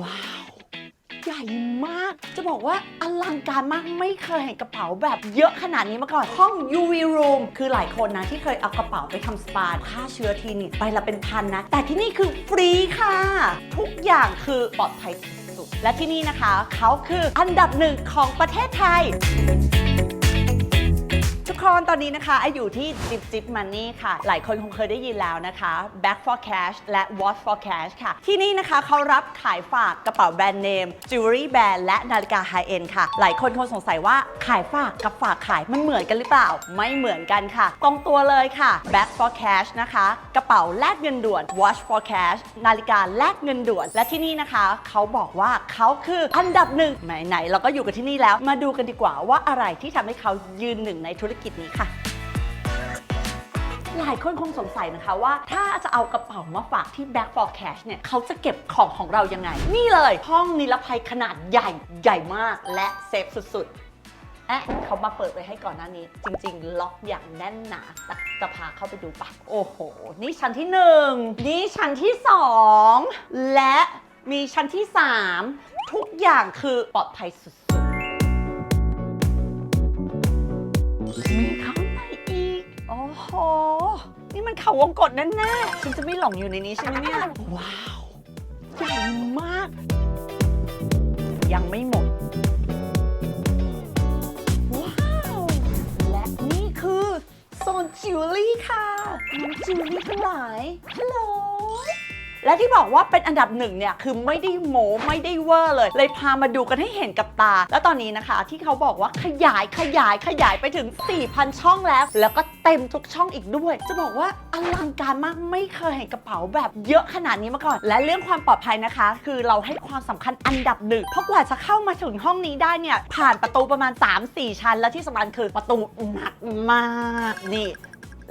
ว้าว ใหญ่มาก จะบอกว่าอลังการมากไม่เคยเห็นกระเป๋าแบบเยอะขนาดนี้มาก่อน ห้อง UV room คือหลายคนนะที่เคยเอากระเป๋าไปทำสปาฆ่าเชื้อทีนี่ไปละเป็นพันนะ แต่ที่นี่คือฟรีค่ะ ทุกอย่างคือปลอดภัยสุดๆและที่นี่นะคะ เขาคืออันดับหนึ่งของประเทศไทย ทุกคนตอนนี้นะคะไออยู่ที่ Zip Zip Money ค่ะ หลายคนคงเคยได้ยินแล้วนะคะ Back for Cash และ Watch for Cash ค่ะ ที่นี่นะคะเขารับขายฝากกระเป๋าแบรนด์เนม Jewelry แบรนด์และนาฬิกา High End ค่ะ หลายคนคงสงสัยว่าขายฝากกับฝากขายมันเหมือนกันหรือเปล่า ไม่เหมือนกันค่ะ ตรงตัวเลยค่ะ Back for Cash นะคะ กระเป๋าแลกเงินด่วน Watch for Cash นาฬิกาแลกเงินด่วน และที่นี่นะคะเขาบอกว่าเขาคืออันดับหนึ่งไหนๆเราก็อยู่กันที่นี่แล้ว มาดูกันดีกว่าว่าอะไรที่ทำให้เขายืนหนึ่งในธุรกิจนี้ค่ะหลายคนคงสงสัยนะคะว่า ถ้าจะเอากระเป๋ามาฝากที่ Back for Cash เนี่ยเขาจะเก็บของของเรายังไง นี่เลย ห้องนิรภัยขนาดใหญ่ใหญ่มากและเซฟสุดๆแอะเขามาเปิดไว้ให้ก่อนหน้านี้ จริง ๆ ล็อกอย่างแน่นหนาแต่จะพาเข้าไปดูปะโอ้โห นี่ชั้นที่ 1 นี่ชั้นที่ 2 และมีชั้นที่ 3 ทุกอย่างคือปลอดภัยสุด โอ้โห นี่มันเขาวงกดแน่ๆ ฉันจะไม่หลงอยู่ในนี้ใช่ไหมเนี่ย ว้าวใหญ่มาก ยังไม่หมด ว้าว และนี่คือ โซนจิวเวลรี่ค่ะน้องจิวเวลรี่ทั้งหลายฮัลโหล และที่บอกว่าเป็นอันดับหนึ่งเนี่ยคือไม่ได้โมไม่ได้เวอร์เลย เลยพามาดูกันให้เห็นกับตา แล้วตอนนี้นะคะที่เขาบอกว่าขยายขยายขยายไปถึง 4,000 ช่องแล้ว แล้วก็เต็มทุกช่องอีกด้วย จะบอกว่าอลังการมากไม่เคยเห็นกระเป๋าแบบเยอะขนาดนี้มาก่อน และเรื่องความปลอดภัยนะคะ คือเราให้ความสำคัญอันดับหนึ่งเพราะกว่าจะเข้ามาถึงห้องนี้ได้เนี่ยผ่านประตูประมาณ 3-4 ชั้น และที่สำคัญคือประตูหนักมากนี่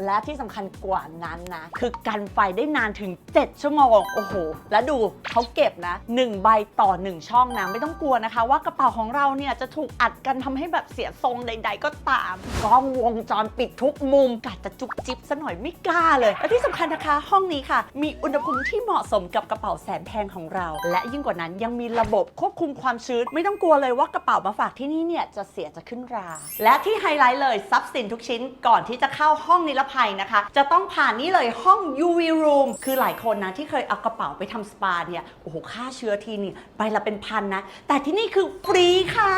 และที่สำคัญกว่านั้นนะ คือกันไฟได้นานถึง 7 ชั่วโมง โอ้โห แล้วดูเขาเก็บนะ 1 ใบต่อ 1 ช่องนะ ไม่ต้องกลัวนะคะ ว่ากระเป๋าของเราเนี่ยจะถูกอัดกันทำให้แบบเสียทรงใด ๆ ก็ตาม กล้องวงจรปิดทุกมุมกัดจะจุกจิบซะหน่อยไม่กล้าเลย และที่สำคัญนะคะ ห้องนี้ค่ะ มีอุณหภูมิที่เหมาะสมกับกระเป๋าแสนแพงของเรา และยิ่งกว่านั้นยังมีระบบควบคุมความชื้น ไม่ต้องกลัวเลยว่ากระเป๋ามาฝากที่นี่เนี่ยจะเสียจะขึ้นรา และที่ไฮไลท์เลยทรัพย์สินทุกชิ้นก่อนที่จะเข้าห้องนิรภัยนะคะ จะต้องผ่านนี่เลยห้อง UV room คือหลายคนนะที่เคยเอากระเป๋าไปทำสปาเนี่ยโอ้โหค่าเชื้อทีนี่ไปละเป็นพันนะ แต่ที่นี่คือฟรีค่ะ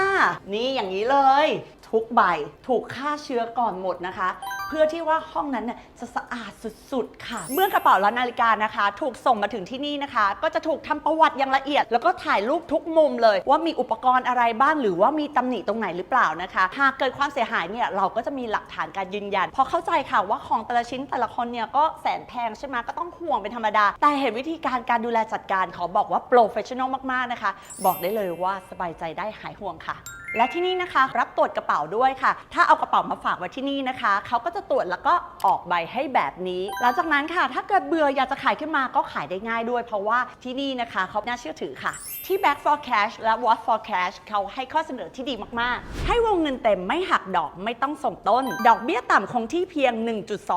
นี่อย่างนี้เลย ทุกใบ ถูกฆ่าเชื้อก่อนหมดนะคะ เพื่อที่ว่าห้องนั้นเนี่ยจะสะอาดสุดๆ ค่ะ เมื่อกระเป๋าและนาฬิกานะคะ ถูกส่งมาถึงที่นี่นะคะ ก็จะถูกทำประวัติอย่างละเอียด แล้วก็ถ่ายรูปทุกมุมเลย ว่ามีอุปกรณ์อะไรบ้างหรือว่ามีตำหนิตรงไหนหรือเปล่านะคะ หากเกิดความเสียหายเนี่ยเราก็จะมีหลักฐานการยืนยัน พอเข้าใจค่ะว่าของแต่ละชิ้นแต่ละคนเนี่ยก็แสนแพงใช่ไหมก็ต้องห่วงเป็นธรรมดา แต่เห็นวิธีการการดูแลจัดการขอบอกว่าโปรเฟชชั่นอลมากๆนะคะ บอกได้เลยว่าสบายใจได้หายห่วงค่ะ และที่นี่นะคะ รับตรวจกระเป๋าด้วยค่ะ ถ้าเอากระเป๋ามาฝากไว้ที่นี่นะคะ เขาก็จะตรวจแล้วก็ออกใบให้แบบนี้ หลังจากนั้นค่ะ ถ้าเกิดเบื่ออยากจะขายขึ้นมาก็ขายได้ง่ายด้วย เพราะว่าที่นี่นะคะเขาน่าเชื่อถือค่ะ ที่ Back for Cash และ What for Cash เขาให้ข้อเสนอที่ดีมาก ๆ ให้วงเงินเต็มไม่หักดอกไม่ต้องส่งต้น ดอกเบี้ยต่ำคงที่เพียง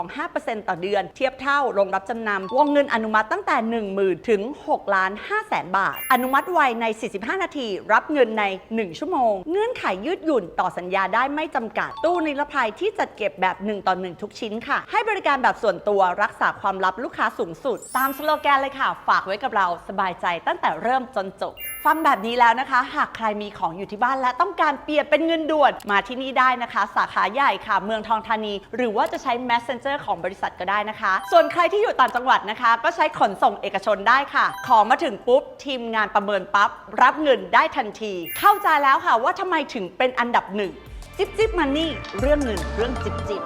1.25%ต่อเดือน เทียบเท่าโรงรับจำนำวงเงินอนุมัติตั้งแต่ 10,000ถึง6ล้าน5แสนบาท อนุมัติไวใน 45 นาที รับเงินใน 1 ชั่วโมง เงื่อนไขยืดหยุ่นต่อสัญญาได้ไม่จำกัด ตู้นิรภัยที่จัดเก็บแบบ 1 ต่อ 1 ทุกชิ้นค่ะ ให้บริการแบบส่วนตัวรักษาความลับลูกค้าสูงสุด ตามสโลแกนเลยค่ะ ฝากไว้กับเราสบายใจตั้งแต่เริ่มจนจบ ฟังแบบนี้แล้วนะคะ หากใครมีของอยู่ที่บ้านและต้องการเปลี่ยนเป็นเงินด่วนมาที่นี่ได้นะคะ สาขาใหญ่ค่ะ เมืองทองธานี หรือว่าจะใช้ Messenger ของบริษัทก็ได้นะคะ ส่วนใครที่อยู่ต่างจังหวัดนะคะ ก็ใช้ขนส่งเอกชนได้ค่ะ ของมาถึงปุ๊บ ทีมงานประเมินปั๊บรับเงินได้ทันที เข้าใจแล้วค่ะว่าทำไมถึงเป็นอันดับหนึ่งจิ๊บจิ๊บมันนี่เรื่องเงินเรื่องจิ๊บจิ๊บ